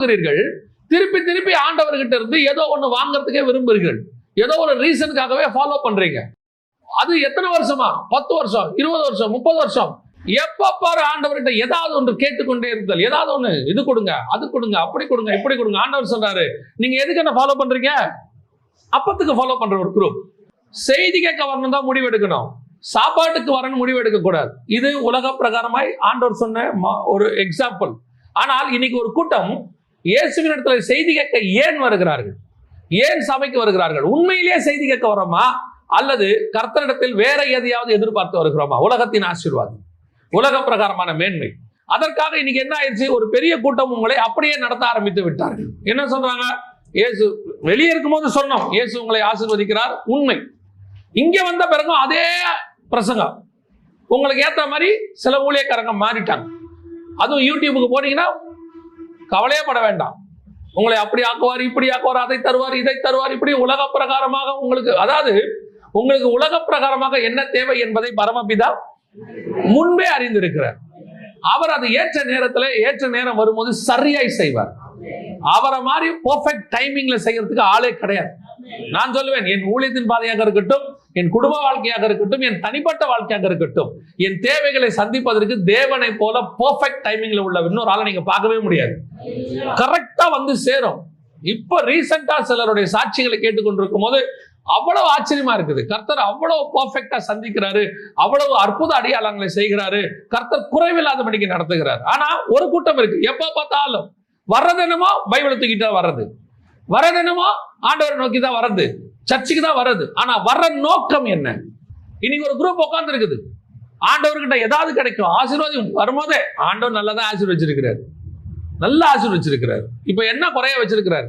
வாங்குகிறீர்கள் திருப்பி திருப்பி ஆண்டவர்கிட்ட இருந்து ஏதோ ஒன்று வாங்குறதுக்கே விரும்புகிறீர்கள். ஏதோ ஒரு ரீசனுக்காகவே ஃபாலோ பண்றீங்க. அது எத்தனை வருஷமா? பத்து வருஷம் இருபது வருஷம் முப்பது வருஷம். எப்ப பாரு ஆண்டவர்கிட்ட ஏதாவது ஒன்று கேட்டுக்கொண்டே இருந்தல் ஏதாவது ஒன்று இது கொடுங்க அது கொடுங்க அப்படி கொடுங்க இப்படி கொடுங்க. ஆண்டவர் சொல்றாரு நீங்க எதுக்கு என்ன ஃபாலோ பண்றீங்க? அப்பத்துக்கு ஃபாலோ பண்ற ஒரு குரூப் செய்தி கேட்க வரணும் தான் முடிவெடுக்கணும். சாப்பாட்டுக்கு வரணும் முடிவெடுக்க கூடாது இது உலக பிரகாரமாய் ஆண்டவர் சொன்ன ஒரு எக்ஸாம்பிள் ஆனால் இன்னைக்கு ஒரு கூட்டம் இயேசுவின் இடத்துல செய்தி கேட்க ஏன் வருகிறார்கள்? ஏன் சபைக்கு வருகிறார்கள்? உண்மையிலேயே செய்தி கேட்க வரோமா அல்லது கர்த்தனிடத்தில் வேற எதையாவது எதிர்பார்த்து வருகிறோமா? உலகத்தின் ஆசீர்வாதம் உலக பிரகாரமான மேன்மை. அதற்காக இன்னைக்கு என்ன ஆயிடுச்சு? ஒரு பெரிய கூட்டம் உங்களை அப்படியே நடத்த ஆரம்பித்து விட்டார்கள். என்ன சொல்றாங்க? இயேசு வெளியே இருக்கும்போது சொன்னோம் இயேசு உங்களை ஆசீர்வதிக்கிறார் உண்மை. இங்க வந்த பிறகும் அதே பிரசங்கம். உங்களுக்கு ஏற்ற மாதிரி சில ஊழியக்காரங்க மாறிட்டாங்க. அதுவும் யூடியூபுக்கு போனீங்கன்னா கவலையே பட வேண்டாம் உங்களை அப்படி ஆக்குவார் இப்படி ஆக்குவார் அதை தருவார் இதை தருவார் இப்படி உலக பிரகாரமாக உங்களுக்கு அதாவது உங்களுக்கு உலக பிரகாரமாக என்ன தேவை என்பதை பரமபிதா முன்பே அறிந்திருக்கிறார். அவர் அது ஏற்ற நேரத்தில் ஏற்ற நேரம் வரும்போது சரியாய் செய்வார். அவரை மாதிரி பெர்ஃபெக்ட் டைமிங்ல செய்யறதுக்கு ஆளே கிடையாது. நான் சொல்லுவேன் என் ஊழியத்தின் பாதையாக இருக்கட்டும் என் குடும்ப வாழ்க்கையாக இருக்கட்டும் என் தனிப்பட்ட வாழ்க்கையாக இருக்கட்டும் என் தேவைகளை சந்திப்பதற்கு தேவனை போல பெர்ஃபெக்ட் டைமிங்ல உள்ள இன்னொரு ஆளை நீங்க பார்க்கவே முடியாது. கரெக்டா வந்து சேரும். இப்ப ரீசெண்டா சிலருடைய சாட்சிகளை கேட்டுக்கொண்டிருக்கும் போது அவ்வளவு ஆச்சரியமா இருக்குது. கர்த்தர் அவ்வளவு பர்ஃபெக்டா சந்திக்கிறாரு அவ்வளவு அற்புத அடையாளங்களை செய்கிறாரு கர்த்தர் குறைவில்லாதபடிக்கு நடத்துகிறார். ஆனா ஒரு கூட்டம் இருக்கு. எப்ப பார்த்தாலும் வர்றது என்னமோ பைபிளை தூக்கிட்டு வர்றது. வர்றது என்னமோ? ஆண்டவரை நோக்கி தான் வர்றது. சர்ச்சுக்கு தான் வர்றது. ஆனா வர்ற நோக்கம் என்ன? இன்னைக்கு ஒரு குரூப் உட்கார்ந்து இருக்குது ஆண்டவர்கிட்ட ஏதாவது கிடைக்கும். ஆசீர்வாதம் வரும்போதே ஆண்டவர் நல்லா தான் ஆசீர்வச்சிருக்கிறார். நல்லா ஆசீர்வச்சிருக்கிறார். இப்போ என்ன குறைய வச்சிருக்கிறார்?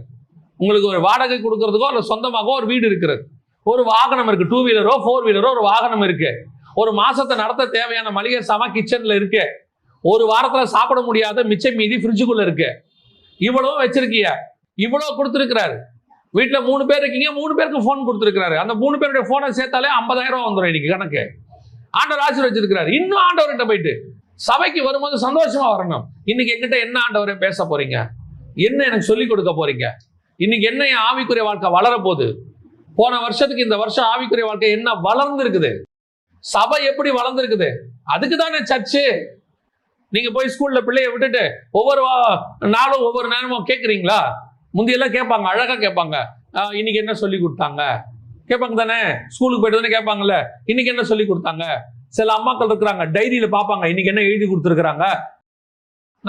உங்களுக்கு ஒரு வாடகை கொடுக்கறதுக்கோ இல்லை சொந்தமாகவோ ஒரு வீடு இருக்கிறது. ஒரு வாகனம் இருக்கு. டூ வீலரோ ஃபோர் வீலரோ ஒரு வாகனம் இருக்கு. ஒரு மாசத்தை நடத்த தேவையான மளிகை சாமா கிச்சன்ல இருக்கு. ஒரு வாரத்துல சாப்பிட முடியாத மிச்சம் மீதி ஃப்ரிட்ஜுக்குள்ள இருக்கு. இவ்வளவும் வச்சிருக்கியா? இவ்வளோ கொடுத்துருக்கிறாரு. வீட்டில் மூணு பேர் இருக்கீங்க மூணு பேருக்கு ஃபோன் கொடுத்துருக்காரு அந்த மூணு பேருடைய ஃபோனை சேர்த்தாலே ஐம்பதாயிரம் ரூபா வந்துடும் இன்னைக்கு கணக்கு. ஆண்டவர் ஆசீர்வச்சிருக்கிறாரு இன்னும் ஆண்டவர்கிட்ட போயிட்டு சபைக்கு வரும்போது சந்தோஷமா வரணும். இன்னைக்கு எங்கிட்ட என்ன ஆண்டவரே பேச போறீங்க? என்ன எனக்கு சொல்லிக் கொடுக்க போறீங்க? இன்னைக்கு என்ன என் ஆவிக்குரிய வாழ்க்கை வளர போகுது போன வருஷத்துக்கு இந்த வருஷம் ஆவிக்குரிய வாழ்க்கை என்ன வளர்ந்துருக்குது? சபை எப்படி வளர்ந்துருக்குது? அதுக்கு தானே சர்ச்சு. நீங்க போய் ஸ்கூல்ல பிள்ளைய விட்டுட்டு ஒவ்வொரு நாளும் ஒவ்வொரு நேரமும் கேட்குறீங்களா முந்தையெல்லாம் கேட்பாங்க அழகாக கேட்பாங்க. இன்னைக்கு என்ன சொல்லி கொடுத்தாங்க? கேட்பாங்க தானே? ஸ்கூலுக்கு போயிட்டு தானே கேட்பாங்கல்ல? இன்னைக்கு என்ன சொல்லி கொடுத்தாங்க? சில அம்மாக்கள் இருக்கிறாங்க டைரியில் பார்ப்பாங்க இன்னைக்கு என்ன எழுதி கொடுத்துருக்குறாங்க?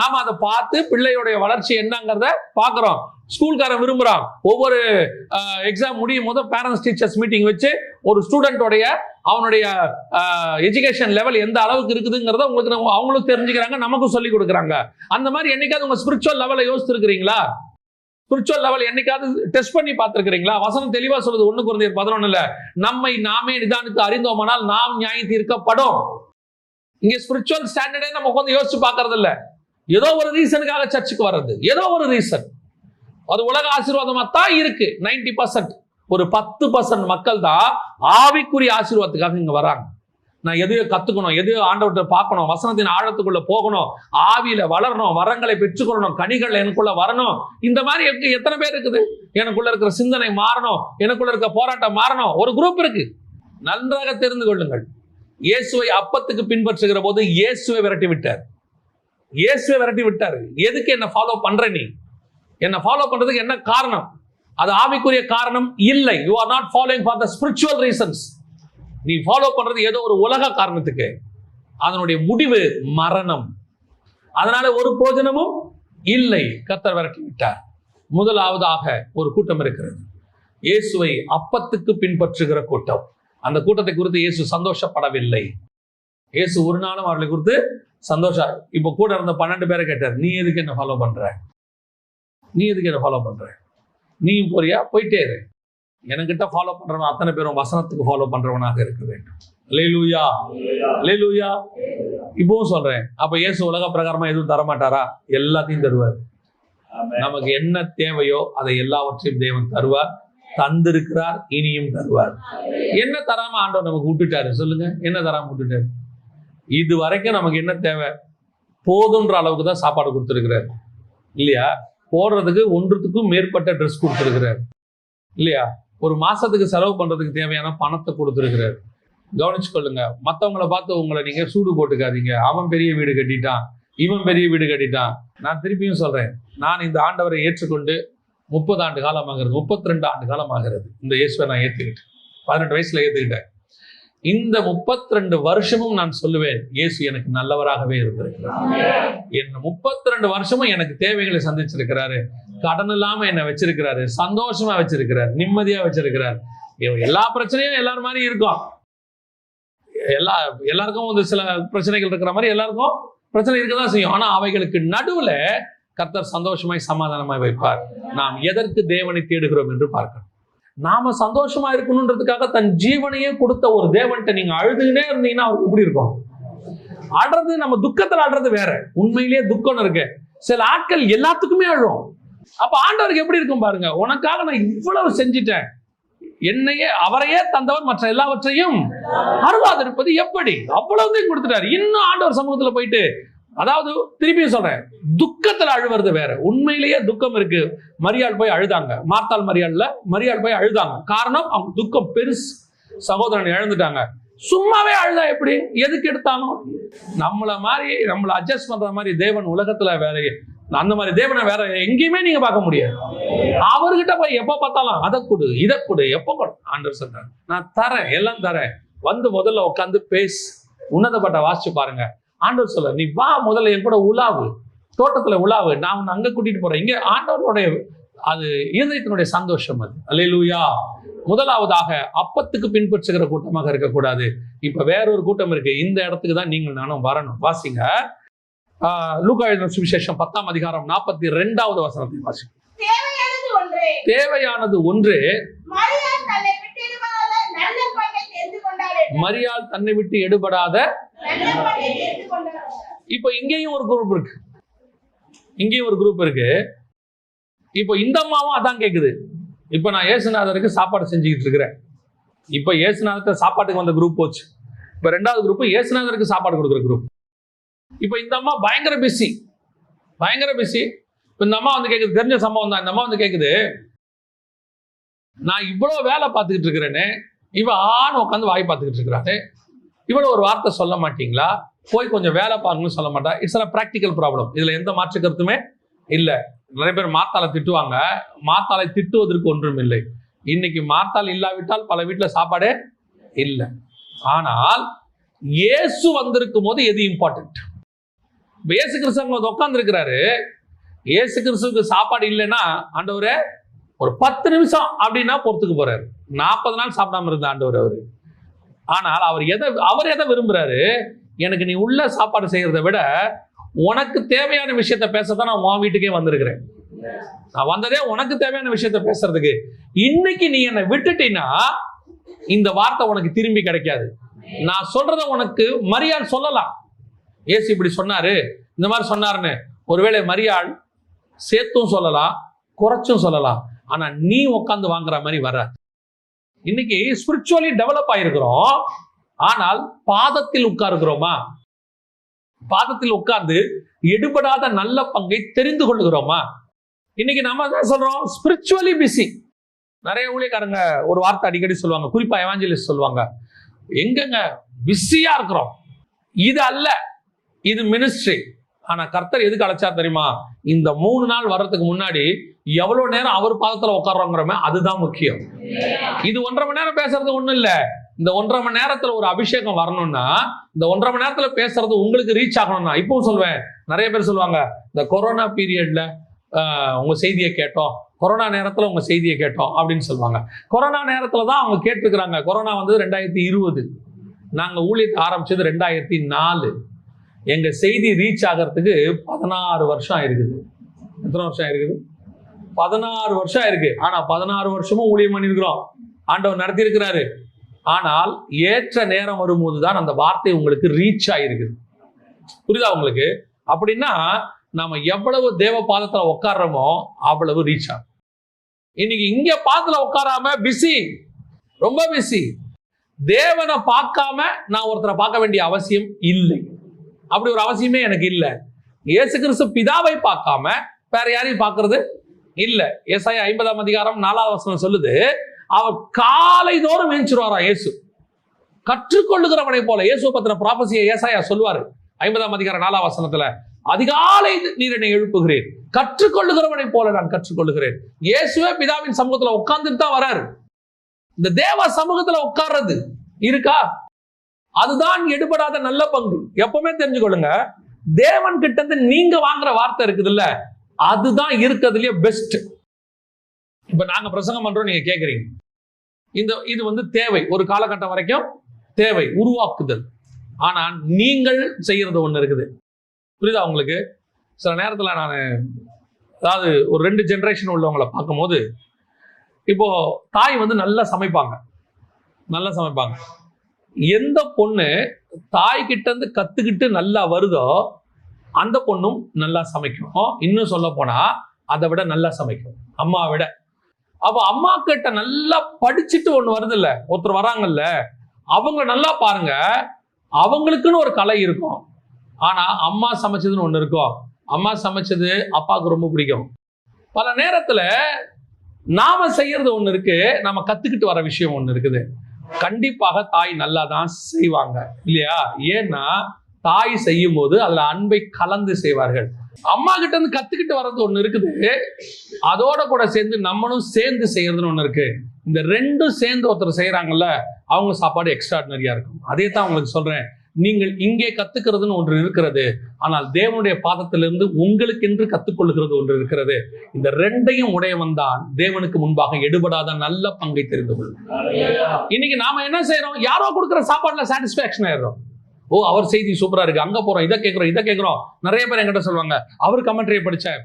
நாம அதை பார்த்து பிள்ளையுடைய வளர்ச்சி என்னங்கிறத பார்க்குறோம். ஸ்கூல்காரன் விரும்புகிறான் ஒவ்வொரு எக்ஸாம் முடியும் போது பேரண்ட்ஸ் டீச்சர்ஸ் மீட்டிங் வச்சு ஒரு ஸ்டூடெண்ட்டோடைய அவனுடைய எஜுகேஷன் லெவல் எந்த அளவுக்கு இருக்குதுங்கிறத உங்களுக்கு அவங்களும் தெரிஞ்சுக்கிறாங்க நமக்கும் சொல்லி கொடுக்குறாங்க. அந்த மாதிரி என்னைக்காவது உங்க ஸ்பிரிச்சுவல் லெவலை யோசிச்சிருக்கிறீங்களா ஸ்பிரிச்சுவல் லெவல் என்னைக்காவது டெஸ்ட் பண்ணி பார்த்துருக்கீங்களா வசனம் தெளிவா சொல்லுது ஒண்ணு குறைந்தர் பதினொன்னுல நம்மை நாமே நிதானித்து அறிந்தோமானால் நாம் நியாயம் தீர்க்கப்படும். இங்க ஸ்பிரிச்சுவல் ஸ்டாண்டர்டே நம்ம உட்காந்து யோசிச்சு பார்க்கறது இல்லை ஏதோ ஒரு ரீசனுக்காக சர்ச்சுக்கு வர்றது ஏதோ ஒரு ரீசன் அது உலக ஆசீர்வாதமாக தான் இருக்கு. 90% பர்சன்ட் ஒரு பத்து பர்சன்ட் மக்கள் தான் ஆவிக்குரிய ஆசீர்வாதத்துக்காக இங்க வராங்க. நான் எதையோ கத்துக்கணும் எதையோ ஆண்டவர்கிட்ட பார்க்கணும் வசனத்தின் ஆழத்துக்குள்ள போகணும் ஆவியில வளரணும் வரங்களை பெற்றுக்கொள்ளணும் கனிகள் எனக்குள்ள வரணும். இந்த மாதிரி இருக்கு எத்தனை பேர் இருக்குது? எனக்குள்ள இருக்கிற சிந்தனை மாறணும் எனக்குள்ள இருக்கிற போராட்டம் மாறணும். ஒரு குரூப் இருக்கு. நன்றாக தெரிந்து கொள்ளுங்கள். இயேசுவை அப்பத்துக்கு பின்பற்றுகிற போது இயேசுவை விரட்டி விட்டார். இயேசுவை விரட்டி விட்டார். எதுக்கு என்ன ஃபாலோ பண்ற நீ? என்ன ஃபாலோ பண்றதுக்கு என்ன காரணம்? அது ஆவிக்குரிய காரணம் இல்லை. You are not following for the spiritual reasons நீ ஃபாலோ பண்றது ஏதோ ஒரு உலக காரணத்துக்கு. அதனுடைய முடிவு மரணம். அதனால ஒரு போஜனமும் இல்லை. கத்தர் விரட்டி விட்டார். முதலாவதாக ஒரு கூட்டம் இருக்கிறது. இயேசுவை அப்பத்துக்கு பின்பற்றுகிற கூட்டம். அந்த கூட்டத்தை குறித்து இயேசு சந்தோஷப்படவில்லை. இயேசு ஒரு நாளும் அவர்களை குறித்து சந்தோஷம். இப்போ கூட இருந்த பன்னெண்டு பேரை கேட்டார் நீ எதுக்கு என்ன ஃபாலோ பண்ற? நீ எதுக்கு என்ன ஃபாலோ பண்ற? நீயும் போறியா? போயிட்டே இரு. என்கிட்ட ஃபாலோ பண்றவன் அத்தனை பேரும் வசனத்துக்கு ஃபாலோ பண்றவனாக இருக்க வேண்டும். லேலூயா லேலூயா இப்பவும் சொல்றேன். அப்ப இயேசு உலக பிரகாரமா எதுவும் தர மாட்டாரா எல்லாத்தையும் தருவார். நமக்கு என்ன தேவையோ அதை எல்லாவற்றையும் தேவன் தருவார். தந்திருக்கிறார் இனியும் தருவார். என்ன தராம ஆண்டவர் நமக்கு விட்டுட்டாரு? சொல்லுங்க. என்ன தராம விட்டுட்டாரு? இது வரைக்கும் நமக்கு என்ன தேவை? போதுன்ற அளவுக்கு தான் சாப்பாடு கொடுத்துருக்கிறார். இல்லையா? போடுறதுக்கு ஒன்றுத்துக்கும் மேற்பட்ட ட்ரெஸ் கொடுத்துருக்கிறார். இல்லையா? ஒரு மாசத்துக்கு செலவு பண்றதுக்கு தேவையான பணத்தை கொடுத்துருக்கிறார். கவனிச்சுக்கொள்ளுங்க. மற்றவங்கள பார்த்து உங்களை நீங்க சூடு போட்டுக்காதீங்க. அவன் பெரிய வீடு கட்டிட்டான். இவன் பெரிய வீடு கட்டிட்டான். நான் திருப்பியும் சொல்றேன். நான் இந்த ஆண்டவரை ஏற்றுக்கொண்டு முப்பது ஆண்டு காலமாகிறது முப்பத்தி ரெண்டு ஆண்டு காலமாகிறது இந்த இயேசுவை நான் ஏத்துக்கிட்டேன். பதினெட்டு வயசுல ஏத்துக்கிட்டேன். இந்த முப்பத்தி ரெண்டு வருஷமும் நான் சொல்லுவேன் இயேசு எனக்கு நல்லவராகவே இருந்திருக்கிறார். என் முப்பத்தி ரெண்டு வருஷமும் எனக்கு தேவைகளை சந்திச்சிருக்கிறாரு. கடன் இல்லாம என்னை வச்சிருக்கிறாரு சந்தோஷமா வச்சிருக்கிறார் நிம்மதியா வச்சிருக்கிறார். எல்லா பிரச்சனையும் எல்லாரும் மாதிரி இருக்கும். எல்லா எல்லாருக்கும் வந்து சில பிரச்சனைகள் இருக்கிற மாதிரி எல்லாருக்கும் பிரச்சனை இருக்கதான் செய்யும். ஆனா அவைகளுக்கு நடுவுல கர்த்தர் சந்தோஷமாய் சமாதானமாய் வைப்பார். நாம் எதற்கு தேவனை தேடுகிறோம் என்று பார்க்கணும். நாம சந்தோஷமா இருக்கணுன்றதுக்காக தன் ஜீவனையே கொடுத்த ஒரு தேவன்கிட்ட நீங்க அழுதுகிட்டே இருந்தீங்கன்னா அவர் எப்படி இருக்கும்? அழுறது நம்ம துக்கத்துல அழுறது வேற. உண்மையிலேயே துக்கம் இருக்கு. சில ஆட்கள் எல்லாத்துக்குமே அழுவோம் அப்ப ஆண்டவருக்கு எப்படி இருக்கும் பாருங்க? உனக்காக நான் இவ்வளவு செஞ்சிட்டேன். என்னையே அவரையே தந்தவர் மற்ற எல்லாவற்றையும் அருளாதிருப்பது எப்படி? அவ்வளவுதையும் கொடுத்துட்டாரு. இன்னும் ஆண்டவர் சமூகத்துல போயிட்டு அதாவது திருப்பியும் சொல்றேன் துக்கத்துல அழுவுறது வேற. உண்மையிலேயே துக்கம் இருக்கு. மரியாள் போய் அழுதாங்க. மார்த்தாள் மரியாள்ல மரியாள் போய் அழுதாங்க. காரணம் அவங்க துக்கம் பெருசு. சகோதரன் இழந்துட்டாங்க. சும்மாவே அழுதா எப்படி? எதுக்கு எடுத்தாலும்? நம்மள மாதிரி நம்மளை அட்ஜஸ்ட் பண்ற மாதிரி தேவன் உலகத்துல வேற அந்த மாதிரி தேவனை வேற எங்கேயுமே நீங்க பார்க்க முடியாது. அவர்கிட்ட போய் எப்ப பார்த்தாலும் அதை கொடு இதை கொடு எப்ப கொடு? ஆண்டவர் சொல்றாரு. நான் தரேன் எல்லாம் தரேன். வந்து முதல்ல உட்காந்து பேசு. உன்னதப்பட்ட வாசிச்சு பாருங்க. ஆண்டவர் சொல்ல நீ வா முதல்ல என் கூட உலாவு. தோட்டத்துல உலாவு. நான் உன்னை அங்க கூட்டிட்டு போறேன். இங்க ஆண்டவருடைய அது இருதயத்தினுடைய சந்தோஷம் அது. அல்லேலூயா முதலாவதாக அப்பத்துக்கு பின்பற்றுகிற கூட்டமாக இருக்கக்கூடாது. இப்ப வேறொரு கூட்டம் இருக்கு. இந்த இடத்துக்கு தான் நீங்கள் நானும் வரணும். வாசிங்க. லூக்கா எழுதின சுவிசேஷம் பத்தாம் அதிகாரம் நாற்பத்தி ரெண்டாவது வசனத்தை வாசி தேவையானது ஒன்றே. மரியாள் தன்னை விட்டு எடுபடாத இப்போ இங்கேயும் ஒரு குரூப் இருக்கு. இங்கேயும் ஒரு குரூப் இருக்கு. இப்போ இந்த அம்மாவும் அதான் கேக்குது. இப்போ நான் ஏசுநாதருக்கு சாப்பாடு செஞ்சுக்கிட்டு இருக்கிறேன். இப்போ ஏசுநாதர்கிட்ட சாப்பாட்டுக்கு வந்த குரூப் போச்சு. இப்போ ரெண்டாவது குரூப் ஏசுநாதருக்கு சாப்பாடு கொடுக்குற குரூப் இப்போ இந்த அம்மா பயங்கர பிஸி பயங்கர பிஸி இப்போ இந்த அம்மா வந்து கேட்குது தெரிஞ்ச சம்பவம் தான். இந்த அம்மா வந்து கேட்குது நான் இவ்வளோ வேலை பார்த்துக்கிட்டு இருக்கிறேன்னு இவ ஆண் உட்காந்து வாய் பார்த்துக்கிட்டு இருக்கிறாரு இவ்வளோ ஒரு வார்த்தை சொல்ல மாட்டீங்களா? போய் கொஞ்சம் வேலை பாருங்கன்னு சொல்ல மாட்டா. இட்ஸ் அ ப்ராக்டிக்கல் ப்ராப்ளம் இதுல எந்த மாற்று கருத்துமே இல்லை. நிறைய பேர் மாத்தாளை திட்டுவாங்க. மாத்தாளை திட்டுவதற்கு ஒன்றும் இல்லை. இன்னைக்கு மாத்தாள் இல்லாவிட்டால் பல வீட்டுல சாப்பாடே இல்லை. ஆனால் இயேசு வந்திருக்கும் போது எது இம்பார்ட்டன்ட் இயேசு கிறிஸ்து அங்கே உட்கார்ந்து இருக்கிறாரு இயேசு கிறிஸ்துவுக்கு சாப்பாடு இல்லைன்னா ஆண்டவர் ஒரு பத்து நிமிஷம் அப்படின்னா பொறுத்துக்கு போறாரு. நாற்பது நாள் சாப்பிடாம இருந்த ஆண்டவர் அவர். ஆனால் அவர் எதை அவர் எதை விரும்புறாரு? எனக்கு நீ உள்ள சாப்பாடு செய்யறத விட உனக்கு தேவையான விஷயத்த பேசத்தான் நான் உன் வீட்டுக்கே வந்திருக்கிறேன். நான் வந்ததே உனக்கு தேவையான விஷயத்த பேசுறதுக்கு. இன்னைக்கு நீ என்னை விட்டுட்டீன்னா இந்த வார்த்தை உனக்கு திரும்பி கிடைக்காது. நான் சொல்றத உனக்கு மரியாதை சொல்லலாம். ஏசு இப்படி சொன்னாரு. இந்த மாதிரி சொன்னாருன்னு. ஒருவேளை மரியாள் சேர்த்தும் சொல்லலாம் குறைச்சும் சொல்லலாம். ஆனா நீ உட்காந்து வாங்குற மாதிரி வர இன்னைக்கு ஸ்பிரிச்சுவலி டெவலப் ஆயிருக்கிறோம். ஆனால் பாதத்தில் உட்காருகிறோமா பாதத்தில் உட்கார்ந்து எடுபடாத நல்ல பங்கை தெரிந்து கொள்ளுகிறோமா? இன்னைக்கு நம்ம என்ன சொல்றோம்? ஸ்பிரிச்சுவலி பிஸி நிறைய ஊழியக்காரங்க ஒரு வார்த்தை அடிக்கடி சொல்லுவாங்க. குறிப்பா எவாஞ்சலிஸ்ட் சொல்லுவாங்க. எங்கெங்க? பிஸியா இருக்கிறோம். இது அல்ல. இது மினிஸ்ட்ரி ஆனா கர்த்தர் எதுக்கு அழைச்சார் தெரியுமா? இந்த மூணு நாள் வர்றதுக்கு முன்னாடி எவ்வளவு நேரம் அவர் பாதத்துல உட்கார்றோங்கிறோமே அதுதான் முக்கியம். இது ஒன்றரை மணி நேரம் பேசுறது ஒண்ணும் இல்ல. இந்த ஒன்றரை மணி நேரத்துல ஒரு அபிஷேகம் வரணும்னா இந்த ஒன்றரை மணி நேரத்துல பேசுறது உங்களுக்கு ரீச் ஆகணும்னா இப்பவும் சொல்வேன். நிறைய பேர் சொல்லுவாங்க இந்த கொரோனா பீரியட்ல உங்க செய்தியை கேட்டோம். கொரோனா நேரத்துல உங்க செய்தியை கேட்டோம் அப்படின்னு சொல்லுவாங்க. கொரோனா நேரத்துல தான் அவங்க கேட்டுருக்குறாங்க. கொரோனா வந்து ரெண்டாயிரத்தி இருபது. நாங்க ஊழியத்தை ஆரம்பிச்சது ரெண்டாயிரத்தி நாலு. எங்கள் செய்தி ரீச் ஆகிறதுக்கு பதினாறு வருஷம் ஆயிருக்குது. எத்தனை வருஷம் ஆயிருக்குது? பதினாறு வருஷம் ஆயிருக்கு. ஆனால் பதினாறு வருஷமும் ஊழியம் பண்ணியிருக்கிறோம் ஆண்டவர் நடத்தி இருக்கிறாரு ஆனால் ஏற்ற நேரம் வரும்போது தான் அந்த வார்த்தை உங்களுக்கு ரீச் ஆகிருக்குது புரியுதா உங்களுக்கு? அப்படின்னா நம்ம எவ்வளவு தேவ பாதத்தில் உட்கார்றோமோ அவ்வளவு ரீச் ஆகும். இன்னைக்கு இங்க பாதத்தில் உட்காராம பிஸி ரொம்ப பிஸி தேவனை பார்க்காம நான் ஒருத்தரை பார்க்க வேண்டிய அவசியம் இல்லை. அப்படி ஒரு அவசியமே எனக்கு இல்லை. இயேசு கிறிஸ்து பிதாவை பார்க்காம வேற யாரையும் பார்க்கறது இல்லை. ஏசாயா ஐம்பதாம் அதிகாரம் நாலாவது வசனம் சொல்லுது அவர் காலை தோறும் மேய்ச்சிருவாராம் இயேசு? கற்றுக்கொள்ளுகிறவனை போல. இயேசு பத்தின ப்ராபசியை ஏசாயா சொல்லுவாரு. ஐம்பதாம் அதிகாரம் நாலாம் வசனத்துல அதிகாலை நீர் என்னை எழுப்புகிறேன் கற்றுக்கொள்ளுகிறவனை போல நான் கற்றுக்கொள்ளுகிறேன். இயேசுவே பிதாவின் சமூகத்துல உட்கார்ந்துட்டு தான் வராரு. இந்த தேவ சமூகத்துல உட்கார்றது இருக்கா? அதுதான் எடுபடாத நல்ல பங்கு. எப்பவுமே தெரிஞ்சுக்கொள்ளுங்க. தேவன் கிட்ட இருந்து நீங்க வாங்குற வார்த்தை இருக்குதுல்ல அதுதான் இருக்கிறதுலயே பெஸ்ட் இப்ப நாங்க பிரசங்கம் பண்றோம் நீங்க கேக்குறீங்க. இந்த இது வந்து தேவை. ஒரு காலகட்டம் வரைக்கும் தேவை உருவாக்குதல். ஆனா நீங்கள் செய்யறது ஒண்ணு இருக்குது. புரியுதா உங்களுக்கு? சில நேரத்தில் நான் அதாவது ஒரு ரெண்டு ஜென்ரேஷன் உள்ளவங்களை பார்க்கும்போது இப்போ தாய் வந்து நல்லா சமைப்பாங்க. நல்லா சமைப்பாங்க. எந்த பொண்ணு தாய் கிட்ட இருந்து கத்துக்கிட்டு நல்லா வருதோ அந்த பொண்ணும் நல்லா சமைக்கும். இன்னும் சொல்ல போனா அதை விட நல்லா சமைக்கும். அம்மா விட. அப்ப அம்மா கிட்ட நல்லா படிச்சுட்டு ஒண்ணு வருது இல்ல ஒருத்தர் வராங்கல்ல அவங்க நல்லா பாருங்க அவங்களுக்குன்னு ஒரு கலை இருக்கும். ஆனா அம்மா சமைச்சதுன்னு ஒண்ணு இருக்கும் அம்மா சமைச்சது அப்பாவுக்கு ரொம்ப பிடிக்கும். பல நேரத்துல நாம செய்யறது ஒண்ணு இருக்கு நாம கத்துக்கிட்டு வர விஷயம் ஒண்ணு இருக்குது. கண்டிப்பாக தாய் நல்லா தான் செய்வாங்க இல்லையா? ஏன்னா தாய் செய்யும் போது அதுல அன்பை கலந்து செய்வார்கள். அம்மா கிட்ட இருந்து கத்துக்கிட்டு வர்றது ஒண்ணு இருக்குது. அதோட கூட சேர்ந்து நம்மளும் சேர்ந்து செய்யறதுன்னு ஒண்ணு இருக்கு. இந்த ரெண்டும் சேர்ந்து ஒருத்தர் செய்யறாங்கல்ல அவங்க சாப்பாடு எக்ஸ்ட்ராடினரியா இருக்கும். அதே தான் உங்களுக்கு சொல்றேன். நீங்கள் இங்கே கத்துக்கிறதுன்னு ஒன்று இருக்கிறது. ஆனால் தேவனுடைய பாதத்திலிருந்து உங்களுக்கென்று கத்துக்கொள்ளுகிறது ஒன்று இருக்கிறது. இந்த ரெண்டையும் உடையவன் தான். தேவனுக்கு முன்பாக எடுபடாத நல்ல பங்கை தெரிந்து கொள்ளும் இன்னைக்கு நாம என்ன செய்யறோம் யாரோ கொடுக்குற சாப்பாடுல சாட்டிஸ்பாக்சன் ஆயிடுறோம். ஓ அவர் செய்தி சூப்பரா இருக்கு. அங்க போறோம் இதை கேட்கிறோம் இதை கேட்கிறோம் நிறைய பேர் என்கிட்ட சொல்லுவாங்க அவர் கமெண்ட்ரியை படிச்சேன்.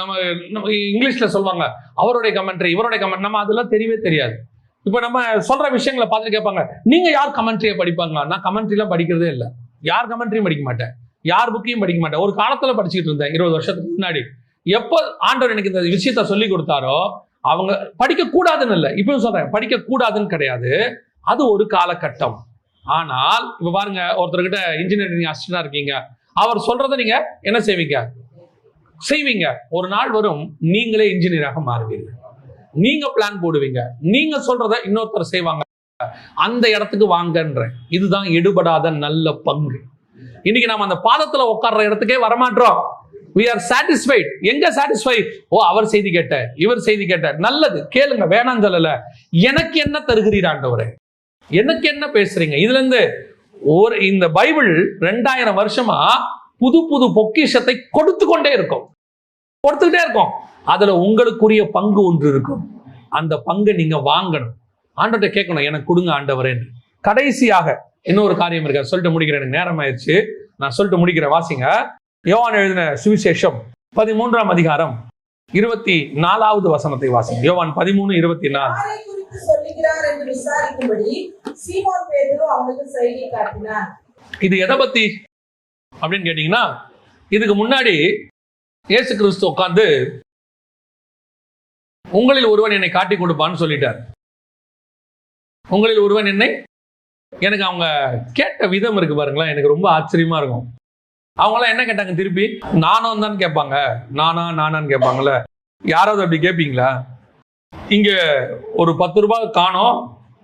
நம்ம இங்கிலீஷ்ல சொல்லுவாங்க அவருடைய கமெண்ட்ரி இவருடைய கமெண்ட் நம்ம அதெல்லாம் தெரியவே தெரியாது. இப்போ நம்ம சொல்ற விஷயங்களை பார்த்துட்டு கேட்பாங்க. நீங்க யார் கமெண்ட்ரியை படிப்பாங்களா? நான் கமெண்ட்ரிலாம் படிக்கிறதே இல்லை. யார் கமெண்ட்ரியும் படிக்க மாட்டேன். யார் புக்கையும் படிக்க மாட்டேன். ஒரு காலத்துல படிச்சுட்டு இருந்தேன் இருபது வருஷத்துக்கு முன்னாடி. எப்போ ஆண்டவர் எனக்கு இந்த விஷயத்த சொல்லி கொடுத்தாரோ அவங்க படிக்க கூடாதுன்னு இல்லை. இப்பவும் சொல்றேன் படிக்க கூடாதுன்னு கிடையாது. அது ஒரு காலகட்டம். ஆனால் இப்ப பாருங்க ஒருத்தர்கிட்ட இன்ஜினியரிங் அசிஸ்டண்டா இருக்கீங்க. அவர் சொல்றதை நீங்க என்ன செய்வீங்க? செய்வீங்க. ஒரு நாள் வரும் நீங்களே இன்ஜினியராக மாறுவீர்கள். நீங்க பிளான் போடுவீங்க. நீங்க சொல்றத இன்னொருத்தர் செய்வாங்க. அந்த இடத்துக்கு வாங்கன்ற இதுதான் எடுபடாத நல்ல பங்கு. இன்னைக்கு நாம அந்த பாதத்துல உட்கார்ற இடத்துக்கே வரமாட்டோம். வி ஆர் சாட்டிஸ்ஃபைட் எங்க சாட்டிஸ்ஃபை ஓ அவர் செய்தி கேட்ட. இவர் செய்தி கேட்ட. நல்லது. கேளுங்க. வேணாம் சொல்லல. எனக்கு என்ன தருகிறீர் ஆண்டவரே? எனக்கு என்ன பேசுறீங்க? இதுல இருந்து ஒரு இந்த பைபிள் ரெண்டாயிரம் வருஷமா புது புது பொக்கிஷத்தை கொடுத்து கொண்டே இருக்கும். கொடுத்துக்கிட்டே இருக்கும். அதுல உங்களுக்குரிய பங்கு ஒன்று இருக்கும். அந்த பங்கை நீங்க வாங்கணும். ஆண்டவர்கிட்ட கேட்கணும் எனக்கு கொடுங்க ஆண்டவரேன்னு கடைசியாக இன்னொரு காரியம் இருக்கு. சொல்லிட்டு முடிக்கிறேன். எனக்கு நேரம் ஆயிடுச்சு. நான் சொல்லிட்டு முடிக்கிறேன். வாசிங்க. யோவான் எழுதின சுவிசேஷம் பதிமூன்றாம் அதிகாரம் இருபத்தி நாலாவது வசனத்தை வாசிங்க. யோவான் பதிமூணு இருபத்தி நாலு இது எதை பத்தி? அப்படின்னு கேட்டீங்கன்னா இதுக்கு முன்னாடி இயேசு கிறிஸ்து உட்கார்ந்து உங்களில் ஒருவன் என்னை காட்டி கொடுப்பான்னு சொல்லிட்டார். உங்களில் ஒருவன் என்னை எனக்கு அவங்க கேட்ட விதம் இருக்கு பாருங்களேன் எனக்கு ரொம்ப ஆச்சரியமா இருக்கும். அவங்களாம் என்ன கேட்டாங்க திருப்பி? நானும் தான் கேட்பாங்க. நானா நானான்னு கேட்பாங்கல்ல. யாராவது அப்படி கேட்பீங்களா இங்க ஒரு பத்து ரூபாய் காணோம்.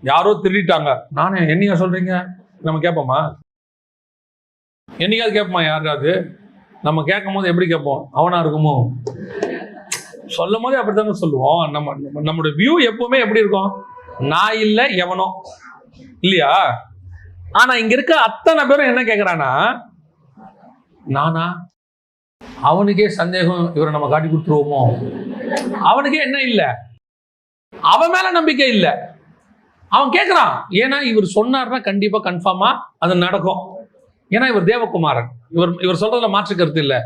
யாரோ திருடிட்டாங்க. நானே என்னையா சொல்றீங்க? நம்ம கேட்போமா? என்னைக்காவது கேட்போமா யாராவது? நம்ம கேட்கும் போது எப்படி கேட்போம்? அவனா இருக்குமோ? சொல்லும் போதே அப்படித்தாங்க சொல்லுவோம். நம்ம நம்ம- நம்மளோட வியூ எப்பவுமே எப்படி இருக்கும்? நான் இல்லை எவனோ. இல்லையா? ஆனா இங்க இருக்க அத்தனை பேரும் என்ன கேக்குறானா நானா? அவனுக்கே சந்தேகம் இவரை நம்ம காட்டி கொடுத்துருவோமோ? அவனுக்கே என்ன இல்லை? அவன் மேல நம்பிக்கை இல்லை. அவன் கேட்கறான் ஏன்னா இவர் சொன்னார்னா கண்டிப்பா கன்ஃபார்மா அது நடக்கும். ஏன்னா இவர் தேவகுமாரன். இவர் இவர் சொல்றதுல மாற்று கருத்து இல்லை.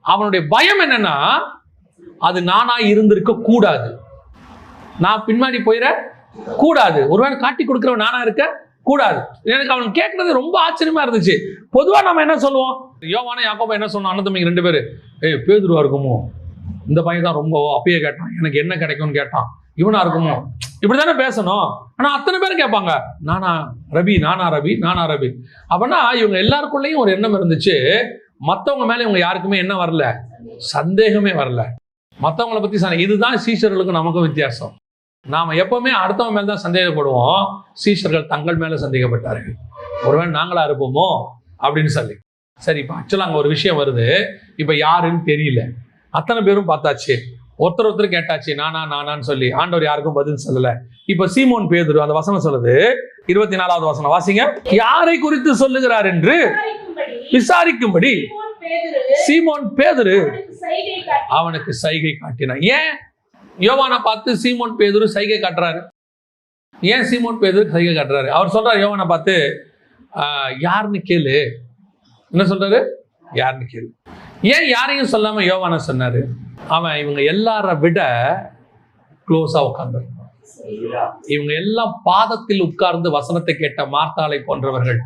அவனுடைய பயம் என்னன்னா அது நானா இருந்திருக்க கூடாது. நான் பின்னாடி போயிட கூடாது. ஒருவேளை காட்டி கொடுக்கிறவன் நானா இருக்க கூடாது. எனக்கு அவன் கேட்கறது ரொம்ப ஆச்சரியமா இருந்துச்சு. பொதுவா நம்ம என்ன சொல்லுவோம்? யோவான யாக்கோபா என்ன சொன்னோம் அண்ணன் ரெண்டு பேரு ஏய் பேதுருவா இருக்குமோ? இந்த பையன் தான் ரொம்ப அப்பயே கேட்டான். எனக்கு என்ன கிடைக்கும்னு கேட்டான். இவனா இருக்குமோ? இப்படிதானே பேசணும். ஆனா அத்தனை பேரும் கேட்பாங்க நானா ரவி நானா ரவி நானா ரவி அப்படின்னா இவங்க எல்லாருக்குள்ளேயும் ஒரு எண்ணம் இருந்துச்சு. மற்றவங்க மேலே இவங்க யாருக்குமே என்ன வரல. சந்தேகமே வரல. மற்றவங்களை பற்றி சந்தே- இதுதான் சீஷர்களுக்கு நமக்கும் வித்தியாசம். நாம் எப்பவுமே அடுத்தவங்க மேல தான் சந்தேகப்படுவோம். சீஷர்கள் தங்கள் மேலே சந்தேகப்பட்டார்கள். ஒருவேளை நாங்களா இருப்போமோ? அப்படின்னு சொல்லி. சரி இப்போ ஆக்சுவலாக அங்கே ஒரு விஷயம் வருது. இப்போ யாருன்னு தெரியல. அத்தனை பேரும் பார்த்தாச்சு. ஒருத்தர் ஒருத்தர் கேட்டாச்சு நானா நானான்னு சொல்லி. ஆண்டவர் யாருக்கும் பதில் சொல்லலை. இப்போ சீமோன் பேதுரு அந்த வசனம் சொல்லுது. இருபத்தி நாலாவது வசனம். வாசிங்க. யாரை குறித்து சொல்லுகிறார் என்று? விசாரிக்கும்படி சீமோன் பேதுரு அவனுக்கு சைகை காட்டினான். ஏன்? யோவானை பார்த்து சீமோன் பேதுரு சைகை காட்டுறாரு. ஏன் சீமோன் பேதுரு சைகை காட்டுறாரு? அவர் சொல்றாரு யோவானை பார்த்து யாருன்னு கேளு. என்ன சொல்றாரு? யாருன்னு கேளு. ஏன் யாரையும் சொல்லாம யோவானை சொன்னாரு? அவன் இவங்க எல்லார விட க்ளோஸா உட்கார்ந்து இவங்க எல்லாம் பாதத்தில் உட்கார்ந்து வசனத்தை கேட்ட மார்த்தாளை போன்றவர்கள்.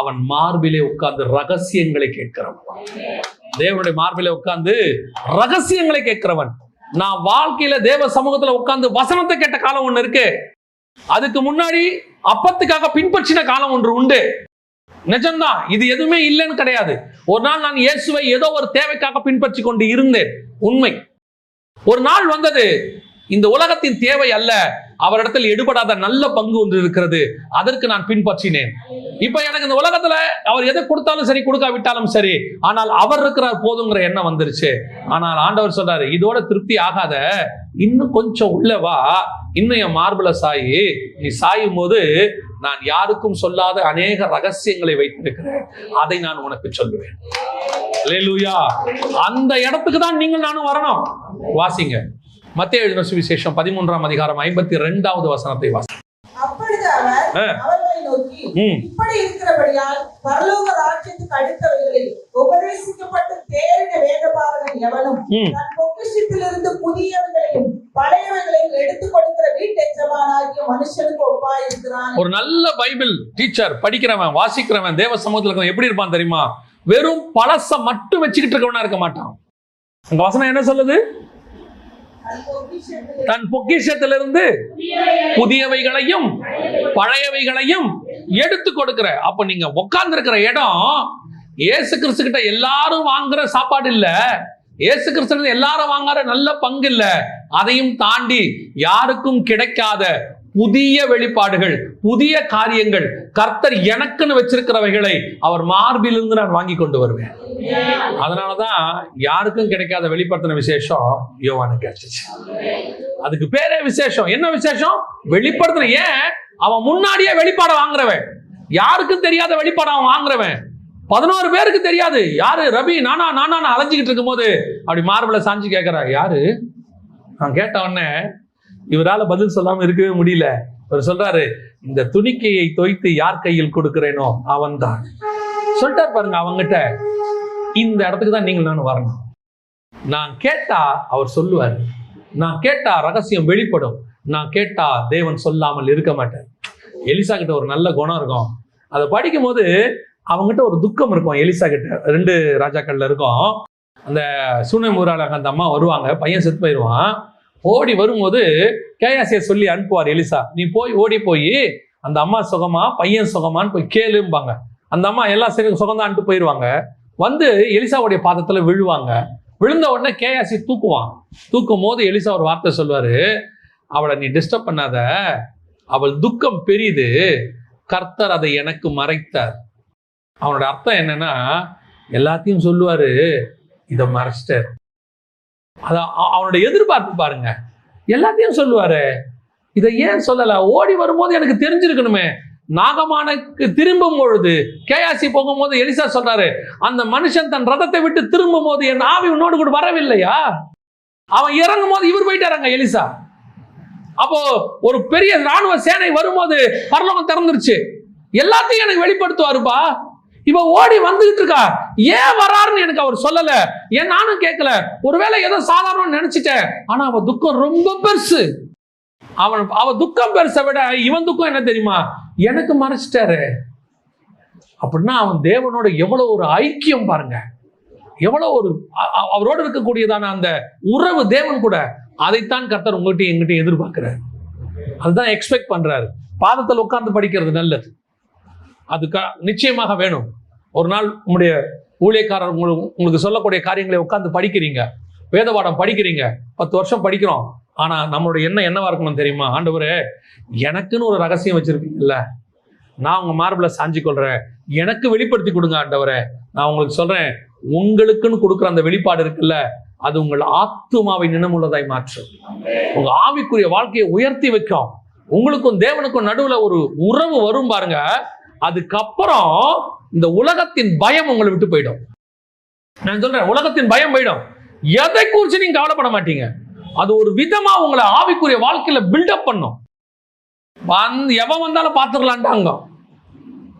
அவன் மார்பிலே உட்கார்ந்து ரகசியங்களை கேட்கிறவன். தேவனுடைய மார்பிலே உட்கார்ந்து ரகசியங்களை கேட்கிறவன். நான் வாழ்க்கையில தேவ சமூகத்துல உட்கார்ந்து வசனத்தை கேட்ட காலம் ஒண்ணு இருக்கு. அதுக்கு முன்னாடி அப்பத்துக்காக பின்பற்றின காலம் ஒன்று உண்டு. நிஜம்தான் இது எதுவுமே இல்லைன்னு கிடையாது. ஒரு நாள் நான் இயேசுவை ஏதோ ஒரு தேவைக்காக பின்பற்றி கொண்டு இருந்தேன். உண்மை. ஒரு நாள் வந்தது இந்த உலகத்தின் தேவை அல்ல. அவரிடத்தில் எடுபடாத நல்ல பங்கு ஒன்று இருக்கிறது. அதற்கு நான் பின்பற்றினேன். இப்ப எனக்கு இந்த உலகத்துல அவர் எதை கொடுத்தாலும் சரி கொடுக்காவிட்டாலும் சரி ஆனால் அவர் இருக்கிறார் போதுங்கிற எண்ணம் வந்துருச்சு. ஆனால் ஆண்டவர் சொல்றாரு இதோட திருப்தி ஆகாத இன்னும் கொஞ்சம் உள்ள வா. இன்னும் என் மார்புல சாயி. நீ சாயும் போது நான் யாருக்கும் சொல்லாத அநேக ரகசியங்களை வைத்திருக்கிறேன். அதை நான் உனக்கு சொல்லுவேன். அந்த இடத்துக்கு தான் நீங்கள் நானும் வரணும். வாசிங்க. மத்திய எழுதின சுவிசேஷம் பதிமூன்றாம் அதிகாரம் ஐம்பத்தி ரெண்டாவது வசனத்தை வாசி ஒரு நல்ல பைபிள் டீச்சர் படிக்கிறவன் வாசிக்கிறவன் தேவ சமூகத்துல எப்படி இருப்பான் தெரியுமா? வெறும் பழச மட்டும் வச்சுக்கிட்டு இருக்கவனா இருக்க மாட்டான். அங்க வசனம் என்ன சொல்லுது? தன் பொக்கிஷத்திலிருந்து புதியவைகளையும் பழையவைகளையும் எடுத்து கொடுக்கிற. அப்ப நீங்க உட்கார்ந்து இருக்கிற இடம் ஏசு கிறிஸ்து கிட்ட எல்லாரும் வாங்குற சாப்பாடு இல்ல. ஏசு கிறிஸ்து எல்லாரும் வாங்குற நல்ல பங்கு இல்ல. அதையும் தாண்டி யாருக்கும் கிடைக்காத புதிய வெளிப்பாடுகள் புதிய காரியங்கள் கர்த்தர் எனக்குன்னு வச்சிருக்கிறவைகளை அவர் மார்பிலிருந்து நான் வாங்கி கொண்டு வருவேன். அதனாலதான் யாருக்கும் கிடைக்காத வெளிப்படுத்தின விசேஷம் யோவானுக்கு கிடைச்சிச்சு. அதுக்கு பேரே விசேஷம். என்ன விசேஷம்? வெளிப்படுத்தின. ஏன்? அவன் முன்னாடியே வெளிப்பாடை வாங்குறவன். யாருக்கும் தெரியாத வெளிப்பாடை அவன் வாங்குறவன். பதினோரு பேருக்கு தெரியாது. யாரு? ரவி நானா நானா அலைஞ்சிக்கிட்டு இருக்கும் இருக்கும்போது அப்படி மார்பிள சாஞ்சு கேட்கிறா யாரு? நான் கேட்ட உடனே இவரால் பதில் சொல்லாம இருக்கவே முடியல. அவர் சொல்றாரு இந்த துணிக்கையை தோய்த்து யார் கையில் கொடுக்கிறேனோ அவன்தான். சொல்லிட்டார் பாருங்க அவங்கிட்ட இந்த இடத்துக்கு தான் நீங்கள் நான் வரணும். நான் கேட்டா அவர் சொல்லுவார். நான் கேட்டா ரகசியம் வெளிப்படும். நான் கேட்டா தேவன் சொல்லாமல் இருக்க மாட்டேன் எலிசா கிட்ட ஒரு நல்ல குணம் இருக்கும். அதை படிக்கும் போது அவங்ககிட்ட ஒரு துக்கம் இருக்கும். எலிசா கிட்ட ரெண்டு ராஜாக்கள்ல இருக்கும். அந்த சூனமூரால அந்த அம்மா வருவாங்க. பையன் செத்து போயிடுவான். ஓடி வரும்போது கேயாசியை சொல்லி அனுப்புவார் எலிசா நீ போய் ஓடி போய் அந்த அம்மா சுகமா பையன் சுகமான்னு போய் கேளும்பாங்க. அந்த அம்மா எல்லாம் சரி சுகந்தான்ட்டு போயிடுவாங்க வந்து எலிசாவுடைய பாதத்துல விழுவாங்க. விழுந்த உடனே கேயாசி தூக்குவான். தூக்கும் போது எலிசா ஒரு வார்த்தை சொல்வாரு அவளை நீ டிஸ்டர்ப் பண்ணாத. அவள் துக்கம் பெரியது கர்த்தர் அதை எனக்கு மறைத்தார். அவனோட அர்த்தம் என்னன்னா எல்லாத்தையும் சொல்லுவாரு இதை மறைச்சிட்டார். அதான் அ- அவனோட எதிர்பார்ப்பு பாருங்க. எல்லாத்தையும் சொல்லுவாரு. இதை ஏன் சொல்லல? ஓடி வரும்போது எனக்கு தெரிஞ்சிருக்கணுமே. நாகமானுக்கு திரும்பும் பொழுது கேயாசி போகும்போது எலிசா சொல்றாரு அந்த மனுஷன் தன் ரதத்தை விட்டு திரும்பும் போது என் ஆவி உன்னோடு கூட வரவில்லையா? அவன் இறங்கும் போது இவர் போயிட்டாராங்க எலிசா. அப்போ ஒரு பெரிய ராணுவ சேனை வரும்போது பரலோகம் திறந்துருச்சு. எல்லாத்தையும் எனக்கு வெளிப்படுத்துவாருப்பா. இவ ஓடி வந்துகிட்டு இருக்கா. ஏன் வராருன்னு எனக்கு அவர் சொல்லல. ஏன் நானும் கேட்கல ஒருவேளை ஏதோ சாதாரணம் நினைச்சிட்டேன். ஆனா அவ துக்கம் ரொம்ப பெருசு. அவன் அவ துக்கம் பெருசை விட இவன் துக்கம் என்ன தெரியுமா? எனக்கு மறைச்சிட்டாரு. அப்படின்னா அவன் தேவனோட எவ்வளவு ஒரு ஐக்கியம் பாருங்க. எவ்வளவு ஒரு அவரோடு இருக்கக்கூடியதான அந்த உறவு தேவன் கூட அதைத்தான் கர்த்தர் உங்ககிட்ட எங்கிட்ட எதிர்பார்க்கிறார். அதுதான் எக்ஸ்பெக்ட் பண்றாரு. பாதத்தில் உட்கார்ந்து படிக்கிறது நல்லது. அதுக்காக நிச்சயமாக வேணும். ஒரு நாள் உங்களுடைய ஊழியக்காரர் உங்களுக்கு உங்களுக்கு சொல்லக்கூடிய காரியங்களை உட்காந்து படிக்கிறீங்க. வேதபாடம் படிக்கிறீங்க. பத்து வருஷம் படிக்கிறோம். ஆனால் நம்மளுடைய எண்ணம் என்னவா இருக்கணும் தெரியுமா? ஆண்டவரே எனக்குன்னு ஒரு ரகசியம் வச்சிருப்பீங்கல்ல நான் உங்கள் மார்பில் சாஞ்சி கொள்கிறேன் எனக்கு வெளிப்படுத்தி கொடுங்க ஆண்டவரே. நான் உங்களுக்கு சொல்கிறேன் உங்களுக்குன்னு கொடுக்குற அந்த வெளிப்பாடு இருக்குல்ல அது உங்கள் ஆத்துமாவை நினமுள்ளதாய் மாற்றும். உங்க ஆவிக்குரிய வாழ்க்கையை உயர்த்தி வைக்கும். உங்களுக்கும் தேவனுக்கும் நடுவில் ஒரு உறவு வரும் பாருங்க. அதுக்கப்புறம் இந்த உலகத்தின் பயம் உங்களை விட்டு போயிடும். நான் சொல்றேன் உலகத்தின் பயம் போயிடும். எதை குறிச்சு நீங்க கவலைப்பட மாட்டீங்க? அது ஒரு விதமா உங்களை ஆவிக்குரிய வாழ்க்கையில பில்டப் பண்ணும். வந்து எவன் வந்தாலும் பார்த்துக்கலான்ட்டாங்க.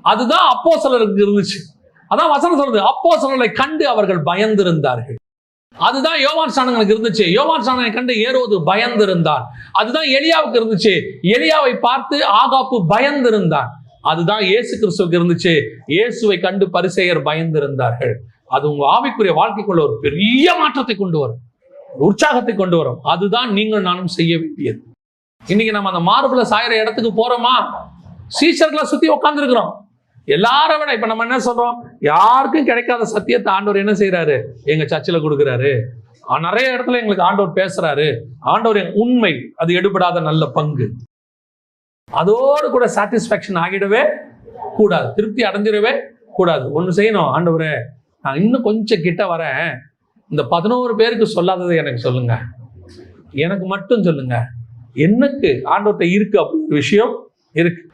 அதுதான் அப்போ சிலருக்கு இருந்துச்சு. அதான் வசனம் சொல்றது அப்போ கண்டு அவர்கள் பயந்திருந்தார்கள். அதுதான் யோவான் சாணங்களுக்கு இருந்துச்சு. யோவான் சாணனை கண்டு ஏறுவது பயந்திருந்தான். அதுதான் எலியாவுக்கு இருந்துச்சு. எலியாவை பார்த்து ஆகாப்பு பயந்திருந்தான். அதுதான் இயேசு கிறிஸ்துவுக்கு இருந்துச்சு. இயேசுவை கண்டு பரிசெயர் பயந்திருந்தார்கள். அது உங்க ஆவிக்குரிய வாழ்க்கைக்குள்ள ஒரு பெரிய மாற்றத்தை கொண்டு வரும். உற்சாகத்தை கொண்டு வரும். அதுதான் நீங்கள் நானும் செய்ய வேண்டியது. இன்னைக்கு நம்ம அந்த மார்புல சாயிற இடத்துக்கு போறோமா? சீசர்களை சுத்தி உட்காந்துருக்கிறோம் எல்லாரும் விட இப்ப நம்ம என்ன சொல்றோம்? யாருக்கும் கிடைக்காத சத்தியத்தை ஆண்டவர் என்ன செய்யறாரு எங்க சர்ச்சில் கொடுக்குறாரு. நிறைய இடத்துல எங்களுக்கு ஆண்டவர் பேசுறாரு. ஆண்டவர் உண்மை அது எடுபடாத நல்ல பங்கு. அதோடு கூட சாட்டிஸ்ஃபேக்ஷன் ஆகிடவே கூடாது. திருப்தி அடைஞ்சிடவே கூடாது. ஒன்று செய்யணும். ஆண்டவரே நான் இன்னும் கொஞ்சம் கிட்ட வரேன். இந்த பதினோரு பேருக்கு சொல்லாததை எனக்கு சொல்லுங்க. எனக்கு மட்டும் சொல்லுங்க. எனக்கு ஆண்டவர்கிட்ட இருக்கு அப்படி ஒரு விஷயம் இருக்கு.